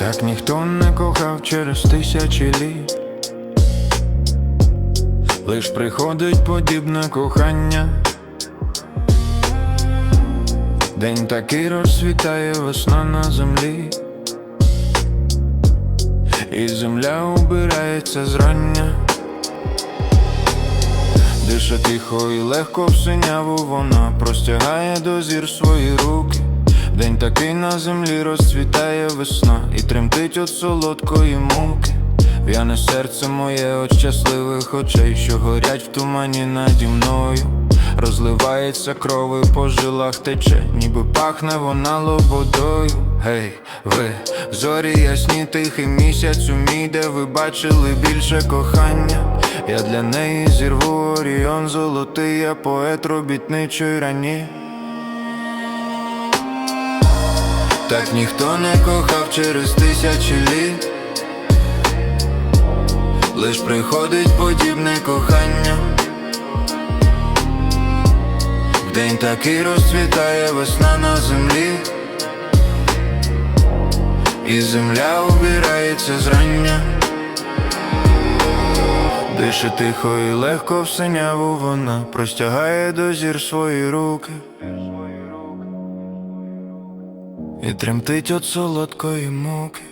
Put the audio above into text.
Так ніхто не кохав через тисячі літ. Лиш приходить подібне кохання. День такий розсвітає весна на землі, і земля убирається зрання. Дише тихо і легко в синяву вона простягає до зір свої руки. День такий на землі розцвітає весна і тремтить від солодкої муки. В'яне серце моє от щасливих очей, що горять в тумані наді мною. Розливається крови по жилах тече, ніби пахне вона лободою. Гей, ви, зорі ясні, тихий місяць у мій, де ви бачили більше кохання. Я для неї зірву оріон золотий, я поет робітничої рані. Так ніхто не кохав через тисячі літ. Лиш приходить подібне кохання. Вдень такий розцвітає весна на землі, і земля убирається зрання. Дише тихо і легко в синяву вона простягає до зір свої руки. І тремтить от солодкої муки.